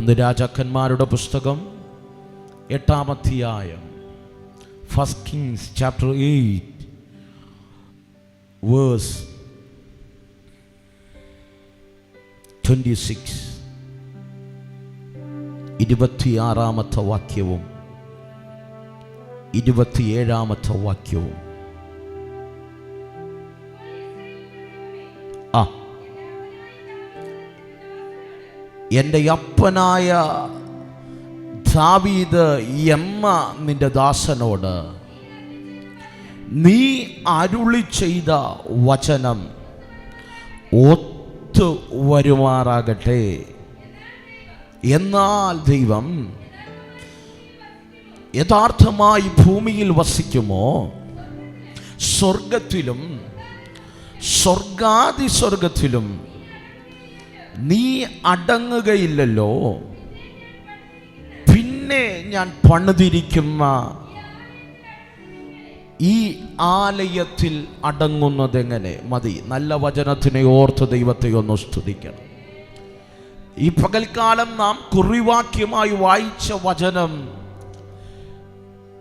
ഒന്ന് രാജാക്കന്മാരുടെ പുസ്തകം എട്ടാമധ്യായം first kings chapter eight verse twenty six ഇരുപത്തിയാറാമത്തെ വാക്യവും ഇരുപത്തിയേഴാമത്തെ വാക്യവും. ആ. എന്റെ അപ്പനായ ദാവീദ് എമ്മ നിന്റെ ദാസനോട് നീ അരുളി ചെയ്ത വചനം ഒത്തു വരുമാറാകട്ടെ. എന്നാൽ ദൈവം യഥാർത്ഥമായി ഭൂമിയിൽ വസിക്കുമോ? സ്വർഗത്തിലും സ്വർഗാതി സ്വർഗത്തിലും നീ അടങ്ങുകയില്ലല്ലോ. പിന്നെ ഞാൻ പണിതിരിക്കുന്ന ഈ ആലയത്തിൽ അടങ്ങുന്നത് എങ്ങനെ മതി നല്ല വചനത്തിനെ ഓർത്ത് ദൈവത്തെ ഒന്ന് സ്തുതിക്കണം. ഈ പകൽക്കാലം നാം കുറിവാക്യമായി വായിച്ച വചനം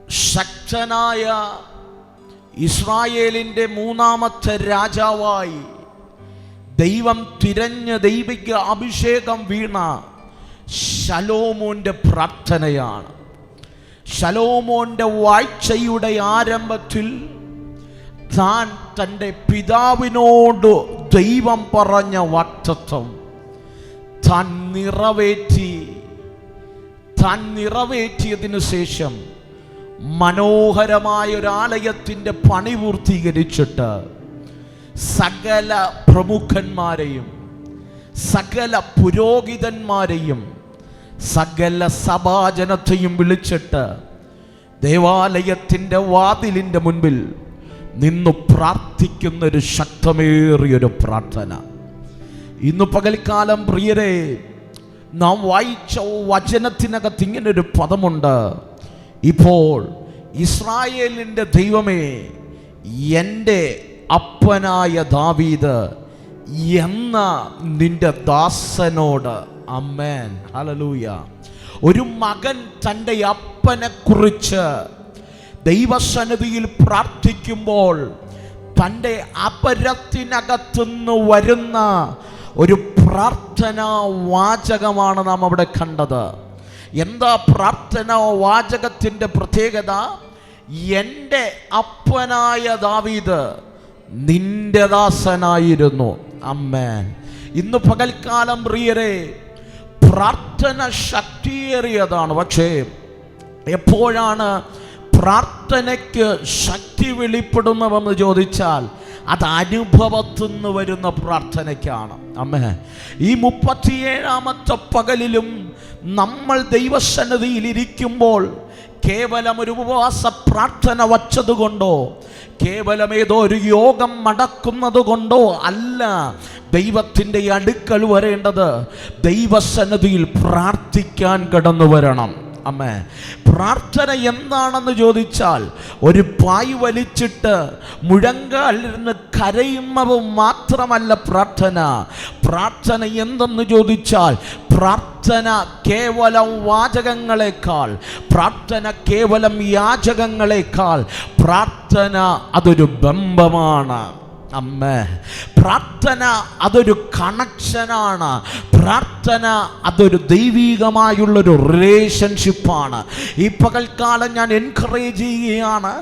ശക്തനായ ഇസ്രായേലിന്റെ മൂന്നാമത്തെ രാജാവായി ദൈവം തിരഞ്ഞ ദൈവിക അഭിഷേകം വീണ ശലോമോന്റെ പ്രാർത്ഥനയാണ്. ശലോമോന്റെ വാഴ്ചയുടെ ആരംഭത്തിൽ താൻ തന്റെ പിതാവിനോട് ദൈവം പറഞ്ഞ വാക്തത്വം താൻ നിറവേറ്റി താൻ നിറവേറ്റിയതിനു ശേഷം മനോഹരമായ ഒരു ആലയത്തിന്റെ പണി പൂർത്തീകരിച്ചിട്ട് സകല പ്രമുഖന്മാരെയും സകല പുരോഹിതന്മാരെയും സകല സഭാജനത്തെയും വിളിച്ചിട്ട് ദേവാലയത്തിന്റെ വാതിലിന്റെ മുൻപിൽ നിന്ന് പ്രാർത്ഥിക്കുന്ന ഒരു ശക്തമേറിയൊരു പ്രാർത്ഥന. ഇന്ന് പകൽക്കാലം പ്രിയരെ നാം വായിച്ച വചനത്തിനകത്ത് ഇങ്ങനൊരു പദമുണ്ട്. ഇപ്പോൾ ഇസ്രായേലിന്റെ ദൈവമേ എന്റെ അപ്പനായ ദാവീദ് എന്ന നിന്റെ ദാസനോട് അമ്മേൻ. ഹലലൂയ ഒരു മകൻ തന്റെ അപ്പനെ കുറിച്ച് ദൈവസന്നിധിയിൽ പ്രാർത്ഥിക്കുമ്പോൾ തന്റെ അപരത്തിനകത്തുനിന്ന് വരുന്ന ഒരു പ്രാർത്ഥനാ വാചകമാണ് നാം അവിടെ കണ്ടത്. എന്താ പ്രാർത്ഥനാ വാചകത്തിന്റെ പ്രത്യേകത? എന്റെ അപ്പനായ ദാവീദ് നിന്റെ ദാസനായിരുന്നു. അമ്മേൻ. ഇന്ന് പകൽക്കാലം പ്രിയരെ പ്രാർത്ഥന ശക്തിയേറിയതാണ്. പക്ഷേ എപ്പോഴാണ് പ്രാർത്ഥനയ്ക്ക് ശക്തി വെളിപ്പെടുന്നതെന്ന് ചോദിച്ചാൽ അത് അനുഭവത്തിൽ നിന്ന് വരുന്ന പ്രാർത്ഥനയ്ക്കാണ്. അമ്മേ ഈ മുപ്പത്തിയേഴാമത്തെ പകലിലും നമ്മൾ ദൈവസന്നിധിയിൽ ഇരിക്കുമ്പോൾ കേവലം ഒരു ഉപവാസ പ്രാർത്ഥന വച്ചതുകൊണ്ടോ? കേവലം ഏതോ ഒരു യോഗം മടക്കുന്നത് കൊണ്ടോ അല്ല. ദൈവത്തിന്റെ അടുക്കൽ വരേണ്ടത് ദൈവസന്നതിയിൽ പ്രാർത്ഥിക്കാൻ കടന്നു വരണം. അമ്മേ പ്രാർത്ഥന എന്താണെന്ന് ചോദിച്ചാൽ ഒരു പായ് വലിച്ചിട്ട് മുഴങ്കാലിരുന്ന് കരയുന്നത് മാത്രമല്ല പ്രാർത്ഥന. പ്രാർത്ഥന എന്തെന്ന് ചോദിച്ചാൽ പ്രാർത്ഥന കേവലം വാചകങ്ങളെക്കാൾ പ്രാർത്ഥന കേവലം യാചകങ്ങളെക്കാൾ പ്രാർത്ഥന അതൊരു ബന്ധമാണ്. അമ്മേ പ്രാർത്ഥന അതൊരു കണക്ഷനാണ്. പ്രാർത്ഥന അതൊരു ദൈവീകമായുള്ളൊരു റിലേഷൻഷിപ്പാണ് ഈ പകൽക്കാലം ഞാൻ എൻകറേജ് ചെയ്യുകയാണ്.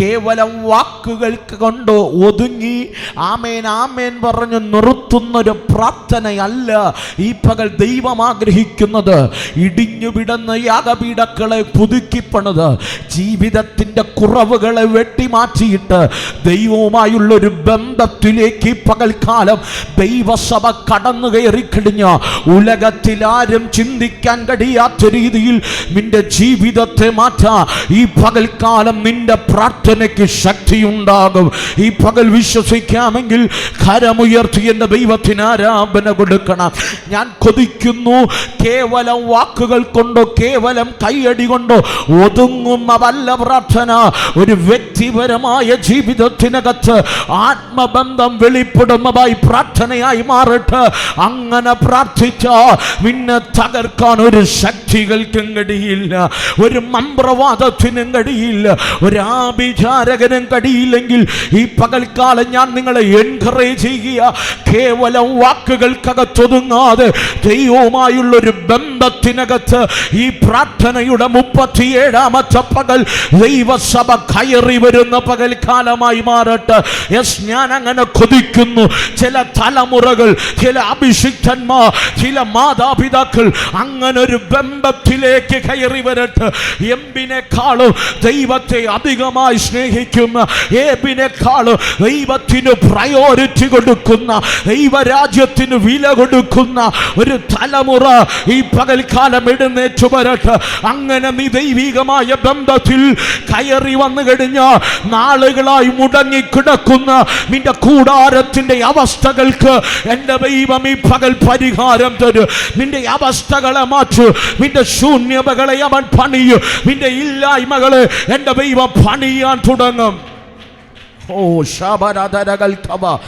കേവലം വാക്കുകൾക്ക് കൊണ്ട് ഒതുങ്ങി ആമേൻ ആമേൻ പറഞ്ഞ് നിർത്തുന്നൊരു പ്രാർത്ഥനയല്ല ഈ പകൽ ദൈവം ആഗ്രഹിക്കുന്നത്. ഇടിഞ്ഞു വിടുന്ന യാഗപീഠക്കളെ പുതുക്കിപ്പണത് ജീവിതത്തിന്റെ കുറവുകളെ വെട്ടിമാറ്റിയിട്ട് ദൈവവുമായുള്ളൊരു ബന്ധത്തിലേക്ക് ഈ പകൽക്കാലം ദൈവസഭ കടന്നു കയറി കയറിക്കഴിഞ്ഞ ഉലകത്തിൽ ആരും ചിന്തിക്കാൻ കഴിയാത്ത രീതിയിൽ നിന്റെ ജീവിതത്തെ മാറ്റാ. ഈ പകൽക്കാലം നിന്റെ പ്രാർത്ഥനയ്ക്ക് ശക്തിയുണ്ടാകും. ഈ പകൽ വിശ്വസിക്കാമെങ്കിൽ കരമുയർത്തി എന്റെ ദൈവത്തിന് ആരാധന കൊടുക്കണം. ഞാൻ കൊതിക്കുന്നു. കേവലം വാക്കുകൾ കൊണ്ടോ കേവലം കൈയടി കൊണ്ടോ ഒതുങ്ങുന്നതല്ല പ്രാർത്ഥന. ഒരു വ്യക്തിപരമായ ജീവിതത്തിനകത്ത് ആത്മ ആത്മബന്ധം വെളിപ്പെടുന്നതായി പ്രാർത്ഥനയായി മാറട്ടെ. അങ്ങനെ പ്രാർത്ഥിച്ച പിന്നെ തകർക്കാൻ ഒരു ശക്തികൾക്കും കടിയില്ല ഒരു മന്ത്രവാദത്തിനും കടിയില്ല ഒരു ആഭിചാരകനും കഴിയില്ലെങ്കിൽ ഈ പകൽക്കാലം ഞാൻ നിങ്ങളെ എൻകറേജ് ചെയ്യുക. കേവലം വാക്കുകൾക്കകത്തൊതുങ്ങാതെ ദൈവവുമായുള്ള ഒരു ബന്ധത്തിനകത്ത് ഈ പ്രാർത്ഥനയുടെ മുപ്പത്തിയേഴാമത്തെ പകൽ ദൈവസഭ കയറി വരുന്ന പകൽക്കാലമായി മാറട്ടെ. യെസ് ഞാൻ അങ്ങനെ കൊതിക്കുന്നു. ചില തലമുറകൾ ചില അഭിഷിക്തന്മാർ ചില മാതാപിതാക്കൾ അങ്ങനെ ഒരു ബന്ധത്തിലേക്ക് കയറി വരട്ടെ. എമ്പിനെക്കാളും ദൈവത്തെ അധികമായി സ്നേഹിക്കുന്ന ഏബിനെക്കാളും ദൈവത്തിന് പ്രയോറിറ്റി കൊടുക്കുന്ന ദൈവരാജ്യത്തിന് വില കൊടുക്കുന്ന ഒരു തലമുറ ഈ പകൽക്കാലം എഴുന്നേറ്റ് വരട്ടെ. അങ്ങനെ നീ ദൈവികമായ ബന്ധത്തിൽ കയറി വന്നു കഴിഞ്ഞാൽ നാളുകളായി മുടങ്ങിക്കിടക്കുന്ന നിന്റെ കൂടാരത്തിന്റെ അവസ്ഥകൾക്ക് എന്റെ ദൈവം ഈ പകൽ പരിഹാരം തരും. നിന്റെ അവസ്ഥകളെ മാറ്റു. നിന്റെ ശൂന്യതകളെ അവൻ പണിയും. നിന്റെ ഇല്ലായ്മകളെ എന്റെ ദൈവം പണിയാൻ തുടങ്ങും. ഓ ശബരധരകൾ കവ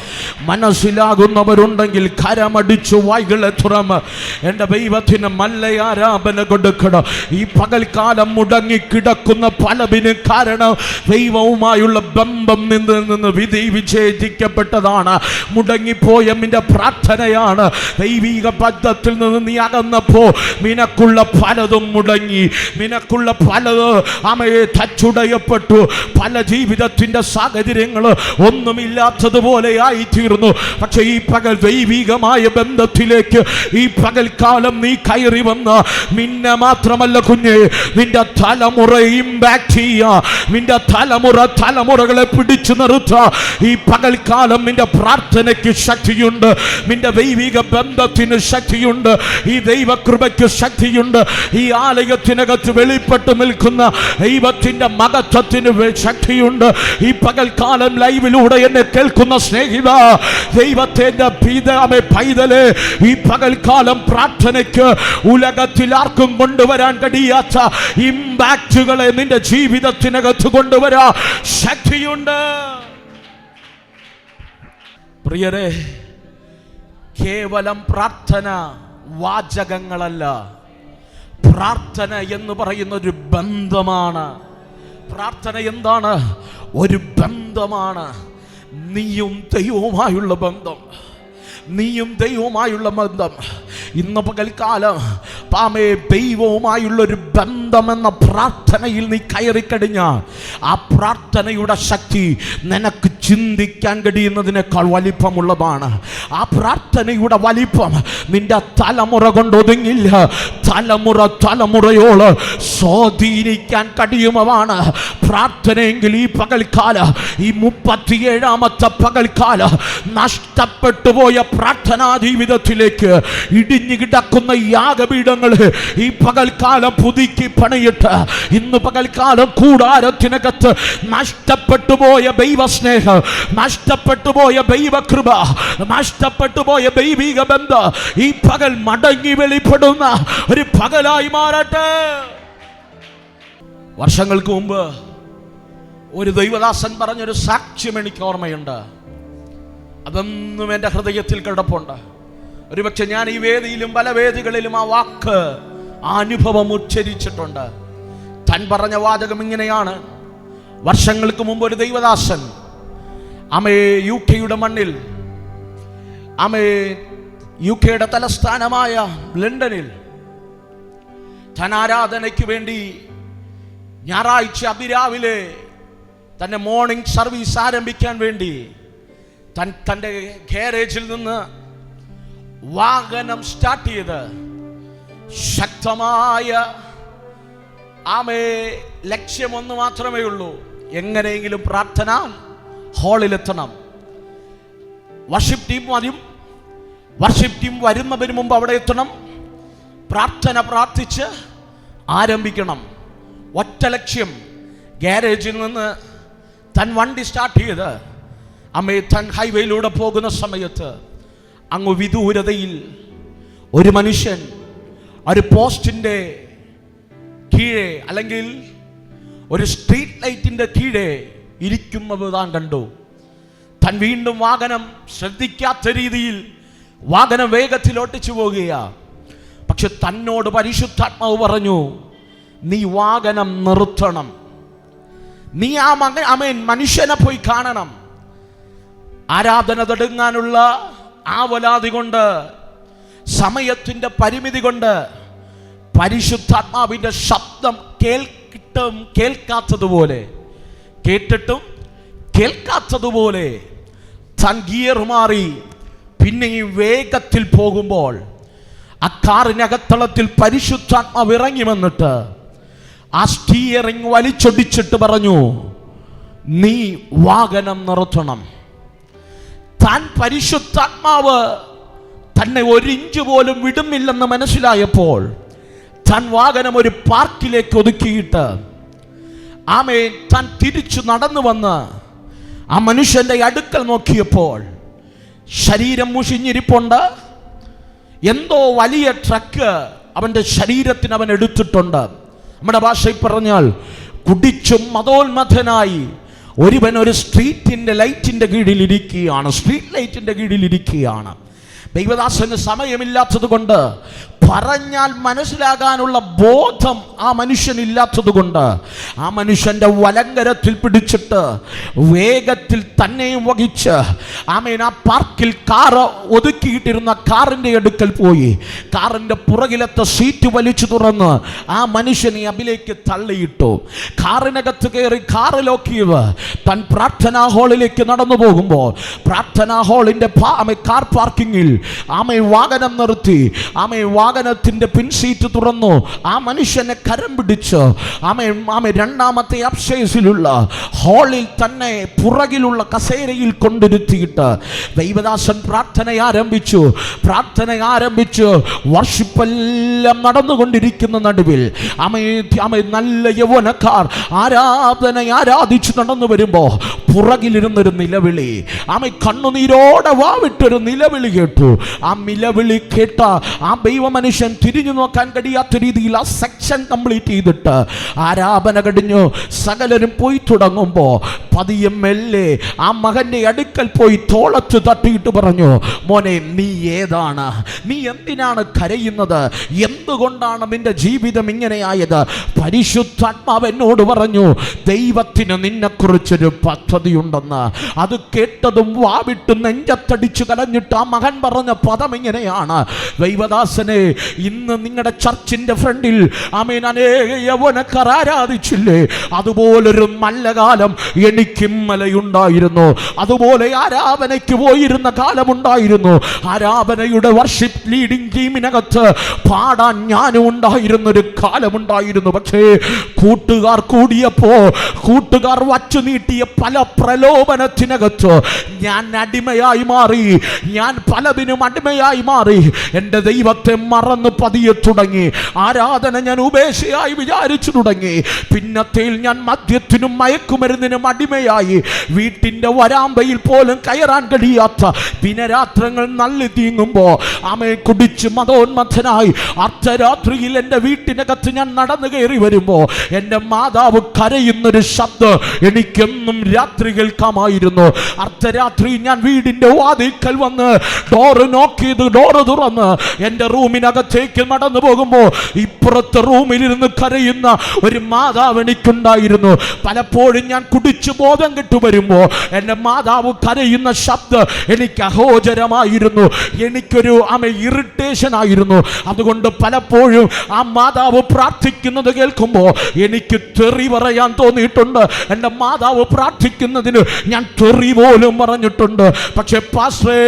മനസ്സിലാകുന്നവരുണ്ടെങ്കിൽ കരമടിച്ചു വായികളെ തുറന്ന് എന്റെ ദൈവത്തിന് മല്ലയാരാപന കൊടുക്കണം. ഈ പകൽക്കാലം മുടങ്ങിക്കിടക്കുന്ന പലവിന് കാരണം ദൈവവുമായുള്ള ബന്ധം നിന്ന് നിന്ന് വിധി വിച്ഛേദിക്കപ്പെട്ടതാണ്. മുടങ്ങിപ്പോയ നിന്റെ പ്രാർത്ഥനയാണ്. ദൈവിക ബദ്ധത്തിൽ നിന്ന് നീ അകന്നപ്പോ നിനക്കുള്ള പലതും മുടങ്ങി. നിനക്കുള്ള പലത് അമയെ തച്ചുടയപ്പെട്ടു. പല ജീവിതത്തിന്റെ സാഹചര്യങ്ങൾ ഒന്നുമില്ലാത്തതുപോലെ ആയി തീർന്നു പക്ഷെ ഈ പകൽ ദൈവികമായ ബന്ധത്തിലേക്ക് ഈ പകൽക്കാലം നീ കയറി വന്ന നിന്നെ മാത്രമല്ല കുഞ്ഞ് നിന്റെ തലമുറ ഇമ്പാക്ട് ചെയ്യാ നിന്റെ തലമുറ തലമുറകളെ പിടിച്ചു നിർത്ത. ഈ പകൽക്കാലം നിന്റെ പ്രാർത്ഥനയ്ക്ക് ശക്തിയുണ്ട് നിന്റെ ദൈവിക ബന്ധത്തിന് ശക്തിയുണ്ട് ഈ ദൈവകൃപയ്ക്ക് ശക്തിയുണ്ട്. ഈ ആലയത്തിനകത്ത് വെളിപ്പെട്ട് നിൽക്കുന്ന ദൈവത്തിന്റെ മഹത്വത്തിന് ശക്തിയുണ്ട്. ഈ പകൽക്കാലം ലൈവിലൂടെ എന്നെ കേൾക്കുന്ന സ്നേഹിത ദൈവത്തിന്റെ പിതാമെ പൈതൽ ഈ പകൽക്കാലം പ്രാർത്ഥനയ്ക്ക് ഉലകത്തിൽ ആർക്കും കൊണ്ടുവരാൻ കഴിയാത്ത ഇമ്പാക്റ്റുകളെ നിന്റെ ജീവിതത്തിനകത്ത് കൊണ്ടുവരാ. ശക്തിയുണ്ട്. പ്രിയരെ കേവലം പ്രാർത്ഥന വാചകങ്ങളല്ല. പ്രാർത്ഥന എന്ന് പറയുന്ന ഒരു ബന്ധമാണ്. പ്രാർത്ഥന എന്താണ്? ഒരു ബന്ധമാണ്. നീയും ദൈവവുമായുള്ള ബന്ധം. നീയും ദൈവവുമായുള്ള ബന്ധം. ഇന്ന് പകൽക്കാലം പാമേ ദൈവവുമായുള്ള ഒരു ബന്ധമെന്ന പ്രാർത്ഥനയിൽ നീ കയറിക്കഴിഞ്ഞാൽ ആ പ്രാർത്ഥനയുടെ ശക്തി നിനക്ക് ചിന്തിക്കാൻ കഴിയുന്നതിനേക്കാൾ വലിപ്പമുള്ളതാണ്. ആ പ്രാർത്ഥനയുടെ വലിപ്പം നിന്റെ തലമുറ കൊണ്ട് ഒതുങ്ങില്ല. തലമുറ തലമുറയോട് സ്വാധീനിക്കാൻ കഴിയുമാണ് പ്രാർത്ഥനയെങ്കിൽ ഈ പകൽക്കാല ഈ മുപ്പത്തിയേഴാമത്തെ പകൽക്കാല നഷ്ടപ്പെട്ടു പോയ പ്രാർത്ഥനാ ജീവിതത്തിലേക്ക് ഇടിഞ്ഞു കിടക്കുന്ന യാഗപീഠങ്ങൾ ഈ പകൽക്കാലം പുതുക്കി പണിയിട്ട് ഇന്ന് പകൽക്കാലം കൂടാരത്തിനകത്ത് നഷ്ടപ്പെട്ടു പോയ ദൈവസ്നേഹം നഷ്ടപ്പെട്ടു പോയ ദൈവകൃപ നഷ്ടപ്പെട്ടു പോയ ദൈവിക ബന്ധം ഈ പകൽ മടങ്ങി വെളിപ്പെടുന്ന ഒരു പകലായി മാറട്ടെ. വർഷങ്ങൾക്ക് മുമ്പ് ഒരു ദൈവദാസൻ പറഞ്ഞൊരു സാക്ഷ്യം എനിക്ക് ഓർമ്മയുണ്ട്. അതൊന്നും എന്റെ ഹൃദയത്തിൽ കിടപ്പുണ്ട്. ഒരുപക്ഷെ ഞാൻ ഈ വേദിയിലും പല വേദികളിലും ആ വാക്ക് അനുഭവം ഉച്ചരിച്ചിട്ടുണ്ട്. താൻ പറഞ്ഞ വാചകം ഇങ്ങനെയാണ്. വർഷങ്ങൾക്ക് മുമ്പ് ഒരു ദൈവദാസൻ അമേ യു കെയുടെ മണ്ണിൽ അമേ യു കെയുടെ തലസ്ഥാനമായ ലണ്ടനിൽ താൻ ആരാധനയ്ക്ക് വേണ്ടി ഞായറാഴ്ച അതിരാവിലെ തന്റെ മോർണിംഗ് സർവീസ് ആരംഭിക്കാൻ വേണ്ടി തൻ തന്റെ ഗാരേജിൽ നിന്ന് വാഹനം സ്റ്റാർട്ട് ചെയ്ത് ശക്തമായ ആമേ ലക്ഷ്യം ഒന്ന് മാത്രമേ ഉള്ളൂ. എങ്ങനെയെങ്കിലും പ്രാർത്ഥന ഹാളിലെത്തണം. വർഷിപ്പ് ടീം മതിയും വർഷിപ്പ് ടീം വരുന്നതിന് മുമ്പ് അവിടെ എത്തണം. പ്രാർത്ഥന പ്രാർത്ഥിച്ച് ആരംഭിക്കണം. ഒറ്റ ലക്ഷ്യം. ഗാരേജിൽ നിന്ന് തൻ വണ്ടി സ്റ്റാർട്ട് ചെയ്ത് അമ്മയെ തൻ ഹൈവേയിലൂടെ പോകുന്ന സമയത്ത് അങ്ങ് വിദൂരതയിൽ ഒരു മനുഷ്യൻ ഒരു പോസ്റ്റിന്റെ കീഴെ അല്ലെങ്കിൽ ഒരു സ്ട്രീറ്റ് ലൈറ്റിന്റെ കീഴെ ഇരിക്കുന്നത് താൻ കണ്ടു. താൻ വീണ്ടും വാഹനം ശ്രദ്ധിക്കാത്ത രീതിയിൽ വാഹനം വേഗത്തിൽ ഓട്ടിച്ചു പോകുകയാ പക്ഷെ തന്നോട് പരിശുദ്ധാത്മാവ് പറഞ്ഞു നീ വാഹനം നിർത്തണം. നീ ആ മകൻ അമേൻ മനുഷ്യനെ പോയി കാണണം. ആരാധന തടുങ്ങാനുള്ള വലാതി കൊണ്ട് സമയത്തിന്റെ പരിമിതി കൊണ്ട് പരിശുദ്ധാത്മാവിന്റെ ശബ്ദം കേൾക്കിട്ടും കേൾക്കാത്തതുപോലെ കേട്ടിട്ടും കേൾക്കാത്തതുപോലെ താൻ ഗിയർ മാറി പിന്നെയും വേഗത്തിൽ പോകുമ്പോൾ ആ കാറിനകത്തളത്തിൽ പരിശുദ്ധാത്മാവ് ഇറങ്ങി വന്നിട്ട് ആ സ്റ്റിയറിങ് വലിച്ചൊടിച്ചിട്ട് പറഞ്ഞു നീ വാഹനം നിർത്തണം. താൻ പരിശുദ്ധാത്മാവ് തന്നെ ഒരു ഇഞ്ച് പോലും വിടുന്നില്ലെന്ന് മനസ്സിലായപ്പോൾ താൻ വാഹനം ഒരു പാർക്കിലേക്ക് ഒതുക്കിയിട്ട് ആമേ താൻ തിരിച്ചു നടന്നു വന്ന് ആ മനുഷ്യന്റെ അടുക്കൽ നോക്കിയപ്പോൾ ശരീരം മുഷിഞ്ഞിരിപ്പുണ്ട്. എന്തോ വലിയ ട്രക്ക് അവന്റെ ശരീരത്തിന് അവൻ എടുത്തിട്ടുണ്ട്. നമ്മുടെ ഭാഷയിൽ പറഞ്ഞാൽ കുടിച്ചും മതോന്മഥനായി ഒരുവൻ ഒരു സ്ട്രീറ്റിന്റെ ലൈറ്റിന്റെ കീഴിൽ ഇരിക്കുകയാണ് സ്ട്രീറ്റ് ലൈറ്റിന്റെ കീഴിൽ ഇരിക്കുകയാണ്. ദൈവദാസന് സമയമില്ലാത്തത് കൊണ്ട് പറഞ്ഞാൽ മനസ്സിലാകാനുള്ള ബോധം ആ മനുഷ്യനില്ലാത്തത് കൊണ്ട് ആ മനുഷ്യന്റെ വലങ്കരത്തിൽ പിടിച്ചിട്ട് വേഗത്തിൽ തന്നെയും വഹിച്ച് ആമേൻ ആ പാർക്കിൽ കാറ് ഒതുക്കിയിട്ടിരുന്ന കാറിന്റെ അടുക്കൽ പോയി. കാറിന്റെ പുറകിലത്തെ സീറ്റ് വലിച്ചു തുറന്ന് ആ മനുഷ്യനെ അബിലേക്ക് തള്ളിയിട്ടു. കാറിനകത്ത് കയറി കാറ് ലോക്കിയത് തൻ പ്രാർത്ഥനാ ഹാളിലേക്ക് നടന്നു പോകുമ്പോൾ പ്രാർത്ഥനാ ഹാളിന്റെ കാർ പാർക്കിങ്ങിൽ ആമേ വാഹനം നിർത്തി. ആമേ വാഹനത്തിന്റെ പിൻസീറ്റ് തുറന്നു. ആ മനുഷ്യനെ കരം പിടിച്ച് ആമേ ആമേ രണ്ടാമത്തെ അപ്ഷേസിലുള്ള ഹാളിൽ തന്നെ പുറകിലുള്ള കസേരയിൽ കൊണ്ടിരുത്തിയിട്ട് ദൈവദാസൻ പ്രാർത്ഥന ആരംഭിച്ചു. പ്രാർത്ഥന ആരംഭിച്ചു വർഷിപ്പെല്ലാം നടന്നുകൊണ്ടിരിക്കുന്ന നടുവിൽ അമേ അമേ നല്ല യൗവനക്കാർ ആരാധന ആരാധിച്ചു നടന്നു വരുമ്പോൾ പുറകിലിരുന്നൊരു നിലവിളി. ആമ കണ്ണുനീരോടെ വാവിട്ടൊരു നിലവിളി കേട്ടു. ആ നിലവിളി കേട്ട ആ ദൈവ മനുഷ്യൻ തിരിഞ്ഞു നോക്കാൻ കഴിയാത്ത രീതിയിൽ ആ സെക്ഷൻ കംപ്ലീറ്റ് ചെയ്തിട്ട് ആരാധന കടിഞ്ഞു സകലരും പോയി തുടങ്ങുമ്പോൾ പതിയെ മെല്ലെ ആ മകന്റെ അടുക്കൽ പോയി തോളത്ത് തട്ടിയിട്ട് പറഞ്ഞു മോനെ നീ ഏതാണ്? നീ എന്തിനാണ് കരയുന്നത്? എന്തുകൊണ്ടാണ് നിന്റെ ജീവിതം ഇങ്ങനെയായത് പരിശുദ്ധാത്മാവ് എന്നോട് പറഞ്ഞു ദൈവത്തിന് നിന്നെക്കുറിച്ചൊരു പദ്ധതിയുണ്ടെന്ന്. അത് കേട്ടതും വാവിട്ട് നെഞ്ചത്തടിച്ചു കലഞ്ഞിട്ട് ആ മകൻ പറഞ്ഞ പദം ഇങ്ങനെയാണ്. ദൈവദാസനെ ഇന്ന് നിങ്ങളുടെ ചർച്ചിന്റെ ഫ്രണ്ടിൽ ആമേൻ അനേക യൗവനക്കാർ ആരാധിച്ചില്ലേ? അതുപോലൊരു നല്ല കാലം എനിക്ക് ഇന്നലെയുണ്ടായിരുന്നു അതുപോലെ ആരാധനയ്ക്ക് പോയിരുന്ന കാലമുണ്ടായിരുന്നു. ആരാധനയുടെ വർഷിപ്പ് ലീഡിംഗ് ടീമിനകത്ത് പാടാൻ ഞാനും ഉണ്ടായിരുന്ന ഒരു കാലമുണ്ടായിരുന്നു. പക്ഷേ കൂട്ടുകാർ കൂടിയപ്പോ കൂട്ടുകാർ വച്ചു നീട്ടിയ പല പ്രലോഭനത്തിനകത്ത് ഞാൻ അടിമയായി മാറി ഞാൻ പലതിനും അടിമയായി മാറി. എന്റെ ദൈവത്തെ മറന്ന് പതിയെ തുടങ്ങി. ആരാധന ഞാൻ ഉപേക്ഷയായി വിചാരിച്ചു തുടങ്ങി. പിന്നത്തേൽ ഞാൻ മദ്യത്തിനും മയക്കുമരുന്നിനും അടിമയായി വീട്ടിന്റെ വരാമ്പയിൽ പോലും കയറാൻ കഴിയാത്ത ദിനരാത്രങ്ങൾ നല്ലി തീങ്ങുമ്പോൾ അമ്മയെ കുടിച്ച് മതോന്മഥനായി അർദ്ധരാത്രിയിൽ എന്റെ വീട്ടിനകത്ത് ഞാൻ നടന്നു കയറി വരുമ്പോൾ എന്റെ മാതാവ് കരയുന്നൊരു ശബ്ദം എനിക്കെന്നും രാത്രി കേൾക്കാമായിരുന്നു. അർദ്ധരാത്രി ഞാൻ വീടിന്റെ വാതിൽക്കൽ വന്ന് ഡോറ് നോക്കിയത് ഡോറ് തുറന്ന് എന്റെ റൂമിനകത്തേക്ക് നടന്നു പോകുമ്പോൾ ഇപ്പുറത്തെ റൂമിലിരുന്ന് കരയുന്ന ഒരു മാതാവ് എനിക്കുണ്ടായിരുന്നു. പലപ്പോഴും ഞാൻ കുടിച്ചു ബോധം കിട്ടുവരുമ്പോ എന്റെ മാതാവ് കരയുന്ന ശബ്ദം എനിക്ക് അഹോചരമായിരുന്നു. എനിക്കൊരു അമ്മ ഇറിറ്റേഷൻ ആയിരുന്നു. അതുകൊണ്ട് പലപ്പോഴും ആ മാതാവ് പ്രാർത്ഥിക്കുന്നത് കേൾക്കുമ്പോൾ എനിക്ക് തെറി പറയാൻ തോന്നിയിട്ടുണ്ട്. എന്റെ മാതാവ് പ്രാർത്ഥിക്കുന്നതിന് ഞാൻ തെറി പോലും പറഞ്ഞിട്ടുണ്ട്. പക്ഷെ പാസ്റ്റേ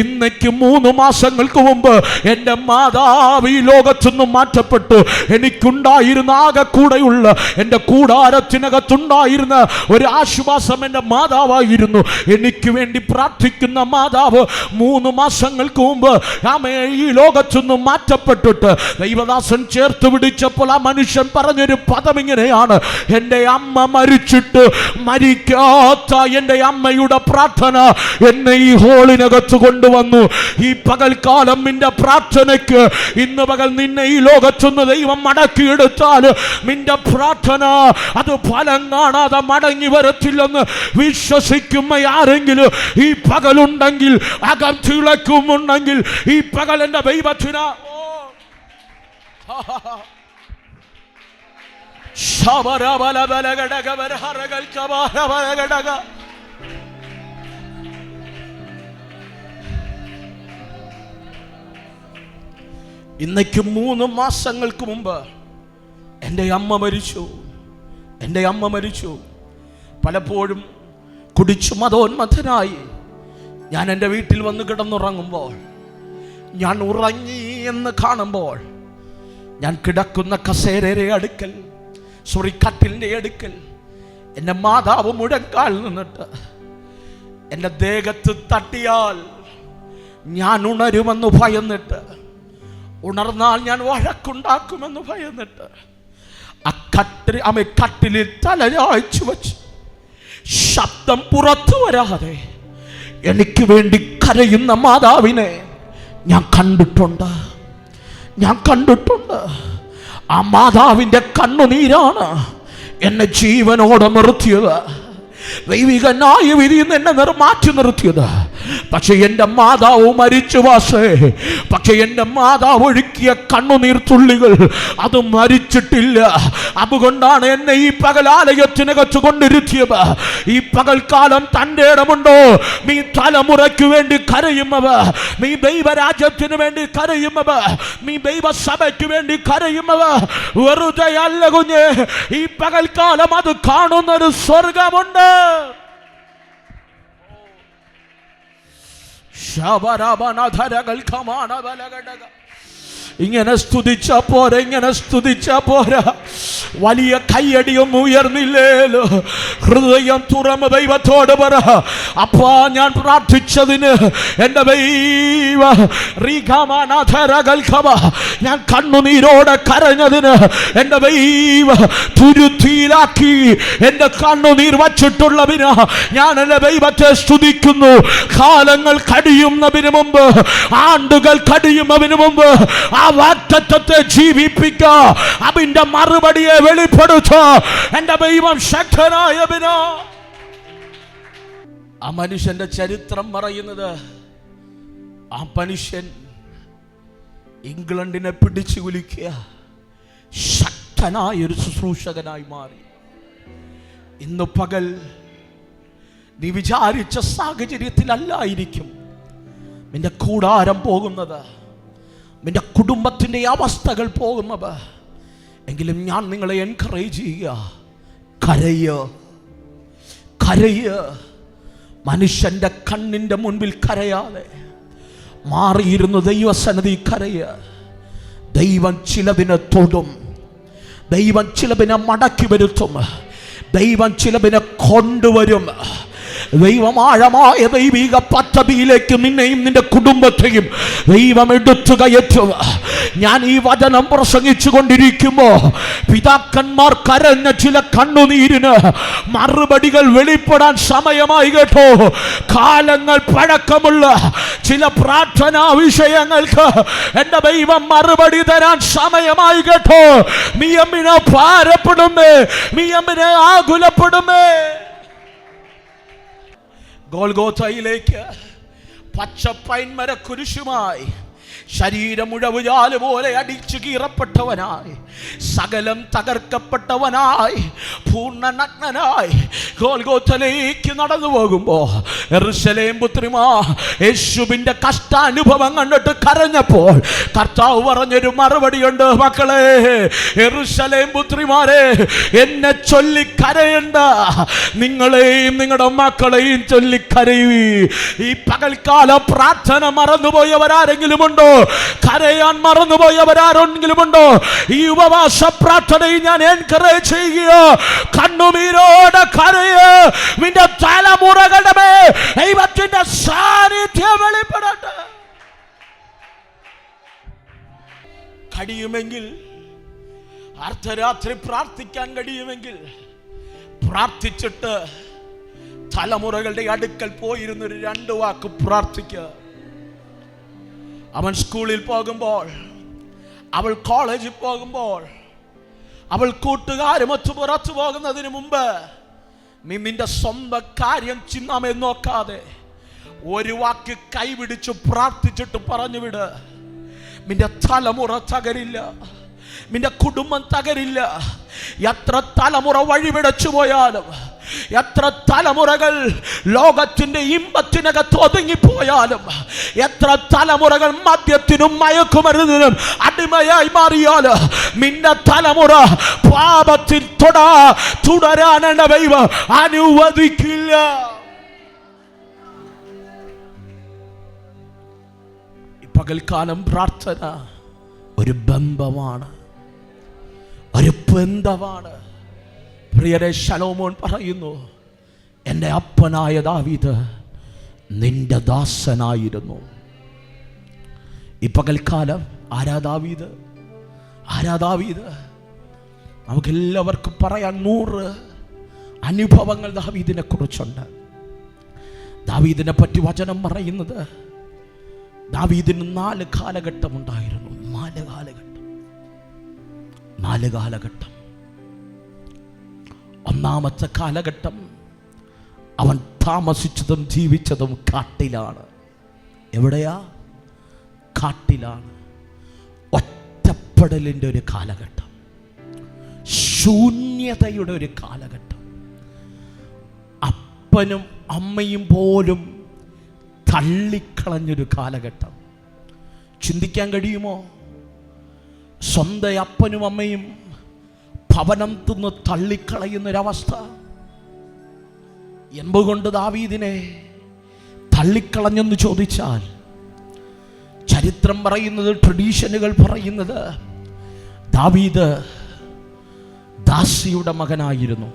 ഇന്നേക്ക് മൂന്ന് മാസങ്ങൾക്ക് മുമ്പ് എന്റെ മാതാവ് ഈ ലോകത്തുനിന്ന് മാറ്റപ്പെട്ടു. എനിക്കുണ്ടായിരുന്ന ആകെ കൂടെയുള്ള എന്റെ കൂടാരത്തിനകത്തുണ്ടായിരുന്ന ഒരു ആശ്വാസം എന്റെ മാതാവായിരുന്നു. എനിക്ക് വേണ്ടി പ്രാർത്ഥിക്കുന്ന മാതാവ് മൂന്ന് മാസങ്ങൾക്ക് മുമ്പ് ആമേ ഈ ലോകത്തുനിന്ന് മാറ്റപ്പെട്ടിട്ട് ദൈവദാസൻ ചേർത്ത് പിടിച്ചപ്പോൾ ആ മനുഷ്യൻ പറഞ്ഞൊരു പദം ഇങ്ങനെയാണ്. എന്റെ അമ്മ മരിച്ചിട്ട് മരിക്കാത്ത എന്റെ അമ്മയുടെ പ്രാർത്ഥന എന്നെ ഈ ഹോളിനകത്ത് കൊണ്ടുവന്നു. ഈ പകൽക്കാലം നിന്റെ പ്രാർത്ഥനയ്ക്ക് ഇന്ന് പകൽ നിന്നെ ഈ ലോകത്തുനിന്ന് ദൈവം മടക്കിയെടുത്താൽ നിന്റെ പ്രാർത്ഥന അത് ഫലം കാണാതെ മടങ്ങി വരത്തില്ല പറ്റില്ലെന്ന് വിശ്വസിക്കുന്ന ആരെങ്കിലും ഈ പകലുണ്ടെങ്കിൽ അകം തിളക്കുമുണ്ടെങ്കിൽ ഈ പകൽ എന്റെ ദൈവത്തിന. ഇന്നയ്ക്ക് മൂന്ന് മാസങ്ങൾക്ക് മുമ്പ് എന്റെ അമ്മ മരിച്ചു. എന്റെ അമ്മ മരിച്ചു. പലപ്പോഴും കുടിച്ചു മതോന്മഥനായി. ഞാൻ എന്റെ വീട്ടിൽ വന്ന് കിടന്നുറങ്ങുമ്പോൾ ഞാൻ ഉറങ്ങി എന്ന് കാണുമ്പോൾ ഞാൻ കിടക്കുന്ന കസേരയുടെ അടുക്കൽ സോറി കട്ടിലിന്റെ അടുക്കൽ എന്റെ മാതാവ് മുഴക്കാൽ നിന്നിട്ട് എന്റെ ദേഹത്ത് തട്ടിയാൽ ഞാൻ ഉണരുമെന്ന് ഭയന്നിട്ട് ഉണർന്നാൽ ഞാൻ വഴക്കുണ്ടാക്കുമെന്ന് ഭയന്നിട്ട് ആ കട്ടിൽ അമ്മ കട്ടിലിൽ തലയാഴ്ച വെച്ച് ശബ്ദം പുറത്തു വരാതെ എനിക്ക് വേണ്ടി കരയുന്ന മാതാവിനെ ഞാൻ കണ്ടിട്ടുണ്ട്. ഞാൻ കണ്ടിട്ടുണ്ട്. ആ മാതാവിന്റെ കണ്ണുനീരാണ് എന്നെ ജീവനോടെ നിർത്തിയത്. ദൈവികനായ വിധിയിൽ നിന്ന് എന്നെ മാറ്റി നിർത്തിയത്. പക്ഷെ എന്റെ മാതാവ് മരിച്ചു വാസേ പക്ഷെ എന്റെ മാതാവ് ഒഴുക്കിയ കണ്ണുനീർ തുള്ളികൾ അത് മരിച്ചിട്ടില്ല. അതുകൊണ്ടാണ് എന്നെ ഈ പകലാലയത്തിനകച്ചു കൊണ്ടിരുത്തിയത്. ഈ പകൽക്കാലം തന്റെ ഇടമുണ്ടോ? നീ തലമുറയ്ക്ക് വേണ്ടി കരയുമവ. നീ ദൈവരാജ്യത്തിന് വേണ്ടി കരയുമവ. നീ ദൈവസഭയ്ക്ക് വേണ്ടി കരയുമവ. വെറുതെ അല്ല കുഞ്ഞ് ഈ പകൽക്കാലം അത് കാണുന്നൊരു സ്വർഗമുണ്ട്. ശബരബനധരകൽക്കമാണബലഘടക. ഇങ്ങനെ സ്തുതിച്ച പോരാ ഇങ്ങനെ സ്തുതിച്ച പോരാ വലിയ കയ്യടിയും ഉയർന്നില്ലേലോ ഹൃദയം തുറമ ദൈവത്തോട് പറ അപ്പാ ഞാൻ പ്രാർത്ഥിച്ചതിന് എന്റെ ദൈവ റീഖമാനാഥരകൽഖമ. ഞാൻ കണ്ണുനീരോടെ കരഞ്ഞതിന് എന്റെ ദൈവ തുരുത്തിയിലാക്കി എന്റെ കണ്ണുനീർ വച്ചിട്ടുള്ളതിന് ഞാൻ എന്റെ ദൈവത്തെ സ്തുതിക്കുന്നു കാലങ്ങൾ കടിയുന്നതിന് മുമ്പ് ആണ്ടുകൾ കടിയുന്നതിന് മുമ്പ് ആ വാറ്റത്തെ ജീവിപ്പിക്ക അതിന്റെ മറുപടിയെ വെളിപ്പെടുത്ത. എന്റെ ദൈവം ശക്തനായവനോ ആ മനുഷ്യന്റെ ചരിത്രം പറയുന്നത് ആ മനുഷ്യൻ ഇംഗ്ലണ്ടിനെ പിടിച്ചു കുലിക്കുക ശക്തനായ ഒരു ശുശ്രൂഷകനായി മാറി. ഇന്ന് പകൽ നീ വിചാരിച്ച സാഹചര്യത്തിലല്ലായിരിക്കും നിന്റെ കൂടാരം പോകുന്നത്. നിന്റെ കുടുംബത്തിന്റെ അവസ്ഥകൾ പോകുന്നത്. എങ്കിലും ഞാൻ നിങ്ങളെ എൻകറേജ് ചെയ്യുക. കരയ കരയ മനുഷ്യന്റെ കണ്ണിന്റെ മുൻപിൽ കരയാതെ. മാറിയിരുന്നു ദൈവസന്നതി കരയ ദൈവം ചിലതിനെ തൊടും. ദൈവം ചിലതിനെ മടക്കി വരുത്തും. ദൈവം ചിലതിനെ കൊണ്ടുവരും. ദൈവമാഴമായ ദൈവിക പദ്ധതിയിലേക്ക് നിന്നെയും നിന്റെ കുടുംബത്തെയും ദൈവം എടുത്തു കയറ്റുക. ഞാൻ ഈ വചനം പ്രസംഗിച്ചു കൊണ്ടിരിക്കുമ്പോ പിതാക്കന്മാർ കരഞ്ഞ ചില കണ്ണുനീരിന് മറുപടികൾ വെളിപ്പെടാൻ സമയമായി കേട്ടോ. കാലങ്ങൾ പഴക്കമുള്ള ചില പ്രാർത്ഥനാ വിഷയങ്ങൾക്ക് എന്റെ ദൈവം മറുപടി തരാൻ സമയമായി കേട്ടോ. നീ അമ്മിനെ ഭാരപ്പെടുമേ നീ അമ്മിനെ ആകുലപ്പെടുമേ. ഗോൽഗോത്തയിലേക്ക് പച്ചപ്പൈൻമര കുരിശുമായി ശരീരം ഉഴവുചാൽ പോലെ അടിച്ചു കീറപ്പെട്ടവനായി സകലം തകർക്കപ്പെട്ടവനായി പൂർണ നഗ്നനായി ഗോൽഗോത്തലേക്ക് നടന്നു പോകുമ്പോ എറുസലേം പുത്രിമാ യേശുവിന്റെ കഷ്ടാനുഭവം കണ്ടിട്ട് കരഞ്ഞപ്പോൾ കർത്താവ് പറഞ്ഞൊരു മറുപടിയുണ്ട് മക്കളെ എറുസലേം പുത്രിമാരെ എന്നെ ചൊല്ലി കരയണ്ട നിങ്ങളെയും നിങ്ങളുടെ മക്കളെയും ചൊല്ലി കരയൂ ഈ പകൽക്കാല പ്രാർത്ഥന മറന്നുപോയവരാരെങ്കിലും ഉണ്ടോ? കരയാൻ മറന്നുപോയവരാരെങ്കിലും ഉണ്ടോ ഈ ഉപവാസ പ്രാർത്ഥനയിൽ ഞാൻ എൻകറേജ് ചെയ്യുക. കണ്ണുമീരോടെ കരയോ. നിന്റെ തലമുറകളുടെ മേൽ ദൈവത്തിന്റെ സാന്നിധ്യം വെളിപ്പെടട്ടെ. കഴിയുമെങ്കിൽ അർദ്ധരാത്രി പ്രാർത്ഥിക്കാൻ കഴിയുമെങ്കിൽ പ്രാർത്ഥിച്ചിട്ട് തലമുറകളുടെ അടുക്കൽ പോയിരുന്നൊരു രണ്ട് വാക്ക് പ്രാർത്ഥിക്കുക. അവൻ സ്കൂളിൽ പോകുമ്പോൾ അവൾ കോളേജിൽ പോകുമ്പോൾ അവൾ കൂട്ടുകാരുമൊത്തു പുറത്തു പോകുന്നതിന് മുമ്പ് നീ നിന്റെ സ്വന്തം കാര്യം ചിഹ്നമേ നോക്കാതെ ഒരു വാക്ക് കൈപിടിച്ച് പ്രാർത്ഥിച്ചിട്ട് പറഞ്ഞുവിട്. നിന്റെ തലമുറ തകരില്ല. നിന്റെ കുടുംബം തകരില്ല. എത്ര തലമുറ വഴിപിടച്ചു പോയാലും എത്ര തലമുറകൾ ലോകത്തിന്റെ ഇമ്പത്തിനകത്ത് ഒതുങ്ങിപ്പോയാലും എത്ര തലമുറകൾ മദ്യത്തിനും മയക്കുമരുന്നിനും അടിമയായി മാറിയാലും നിന്റെ തലമുറ പാപത്തിൽ തൊടാ തുടരാനുള്ള ദൈവം അനുവദിക്കില്ല. പകൽക്കാലം പ്രാർത്ഥന ഒരു ബന്ധമാണ്. ഒരു ബന്ധമാണ് പ്രിയരെ ശലോമോൻ പറയുന്നു എന്റെ അപ്പനായ ദാവീദ് നിന്റെ ദാസനായിരുന്നു. ഈ പകൽക്കാലം ആരാ ദാവീദ്? ആരാ ദാവീദ്? നമുക്കെല്ലാവർക്കും പറയാൻ നൂറ് അനുഭവങ്ങൾ ദാവീദിനെ കുറിച്ചുണ്ട്. ദാവീദിനെ പറ്റി വചനം പറയുന്നത് ദാവീദിന് നാല് കാലഘട്ടം ഉണ്ടായിരുന്നു നാല് കാലഘട്ടം. നാല് കാലഘട്ടം. ഒന്നാമത്തെ കാലഘട്ടം അവൻ താമസിച്ചതും ജീവിച്ചതും കാട്ടിലാണ്. എവിടെയാ? കാട്ടിലാണ്. ഒറ്റപ്പെടലിന്റെ ഒരു കാലഘട്ടം. ശൂന്യതയുടെ ഒരു കാലഘട്ടം. അപ്പനും അമ്മയും പോലും തള്ളിക്കളഞ്ഞൊരു കാലഘട്ടം. ചിന്തിക്കാൻ കഴിയുമോ? സ്വന്തം അപ്പനും അമ്മയും ഭവനം തിന്ന് തള്ളിക്കളയുന്നൊരവസ്ഥ. എന്തുകൊണ്ട് ദാവീദിനെ തള്ളിക്കളഞ്ഞെന്ന് ചോദിച്ചാൽ ചരിത്രം പറയുന്നത് ട്രഡീഷനുകൾ പറയുന്നത് ദാവീദ് ദാസിയുടെ മകനായിരുന്നു.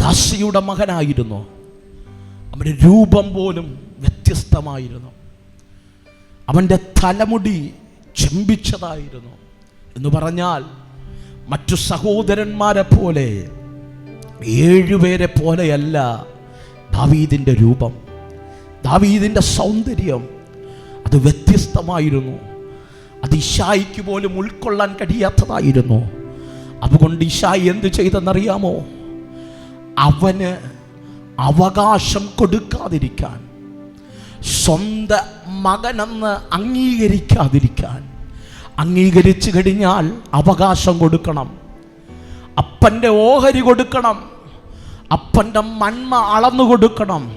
ദാസിയുടെ മകനായിരുന്നു. അവന്റെ രൂപം പോലും വ്യത്യസ്തമായിരുന്നു. അവന്റെ തലമുടി ചെമ്പിച്ചതായിരുന്നു. എന്ന് പറഞ്ഞാൽ മറ്റു സഹോദരന്മാരെ പോലെ ഏഴുപേരെ പോലെയല്ല ദാവീദിന്റെ രൂപം. ദാവീദിന്റെ സൗന്ദര്യം അത് വ്യത്യസ്തമായിരുന്നു. അത് ഇഷായിക്ക് പോലും ഉൾക്കൊള്ളാൻ കഴിയാത്തതായിരുന്നു. അതുകൊണ്ട് ഇഷായി എന്ത് ചെയ്തെന്നറിയാമോ? അവന് അവകാശം കൊടുക്കാതിരിക്കാൻ സ്വന്തം മകനെന്ന് അംഗീകരിക്കാതിരിക്കാൻ. അംഗീകരിച്ചു കഴിഞ്ഞാൽ അവകാശം കൊടുക്കണം. അപ്പന്റെ ഓഹരി കൊടുക്കണം. അപ്പന്റെ മൺമ അളന്നു കൊടുക്കണം.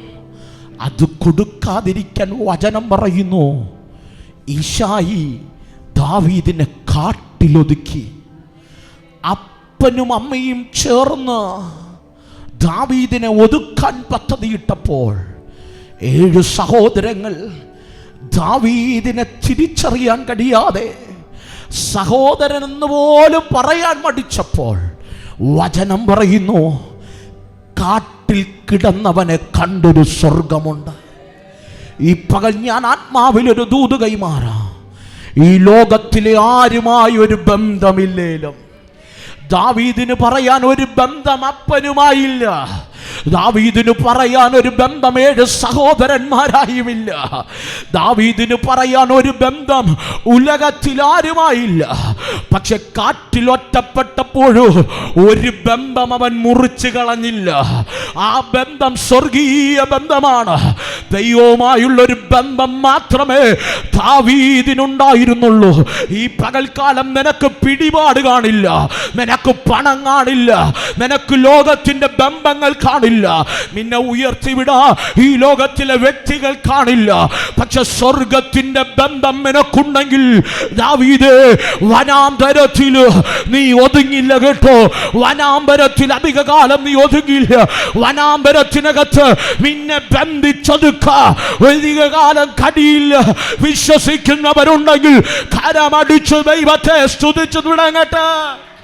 അത് കൊടുക്കാതിരിക്കാൻ വചനം പറയുന്നു. ഈശായി ദാവീദിനെ കാട്ടിലൊതുക്കി. അപ്പനും അമ്മയും ചേർന്ന് ദാവീദിനെ ഒതുക്കാൻ പദ്ധതിയിട്ടപ്പോൾ ഏഴ് സഹോദരങ്ങൾ ദാവീദിനെ തിരിച്ചറിയാൻ കഴിയാതെ സഹോദരൻ എന്ന് പോലും പറയാൻ മടിച്ചപ്പോൾ വചനം പറയുന്നു കാട്ടിൽ കിടന്നവനെ കണ്ടൊരു സ്വർഗമുണ്ട് ഈ പകൽ ഞാൻ ആത്മാവിലൊരു ദൂത് കൈമാറാം. ഈ ലോകത്തിലെ ആരുമായി ഒരു ബന്ധമില്ലേലും. ദാവീദിന് പറയാൻ ഒരു ബന്ധം അപ്പനുമായില്ല. ദാവീദിന് പറയാൻ ഒരു ബന്ധം ഏഴ് സഹോദരന്മാരായുമില്ല. ദാവീദിന് പറയാൻ ഒരു ബന്ധം ഉലകത്തിലാരുമായില്ല. പക്ഷെ കാറ്റിൽ ഒറ്റപ്പെട്ടപ്പോഴും ഒരു ബന്ധം അവൻ മുറിച്ചു കളഞ്ഞില്ല. ആ ബന്ധം സ്വർഗീയ ബന്ധമാണ്. ദൈവവുമായുള്ള ഒരു ബന്ധം മാത്രമേ ദാവീദിനുണ്ടായിരുന്നുള്ളൂ. ഈ പകൽക്കാലം നിനക്ക് പിടിപാട് കാണില്ല. നിനക്ക് പണം കാണില്ല. നിനക്ക് ലോകത്തിന്റെ ബന്ധങ്ങൾ കാണില്ല നിന്നെ ഉയർത്തിവിടാ. ഈ ലോകത്തിലെ വ്യക്തികൾ കാണില്ല. പക്ഷെ സ്വർഗത്തിന്റെ ബന്ധം നിനക്കുണ്ടെങ്കിൽ വനാന്തരത്തിൽ നീ ഒതുങ്ങില്ല കേട്ടോ. വനാന്തരത്തിൽ അധിക കാലം നീ ഒതുങ്ങില്ല വനാന്തരത്തിനകത്ത് നിന്നെ ബന്ധിച്ചൊതുക്ക. അധിക കാലം കടിയില്ല വിശ്വസിക്കുന്നവരുണ്ടെങ്കിൽ കരമടിച്ചു ദൈവത്തെ സ്തുതിച്ചു തുടങ്ങട്ടെ.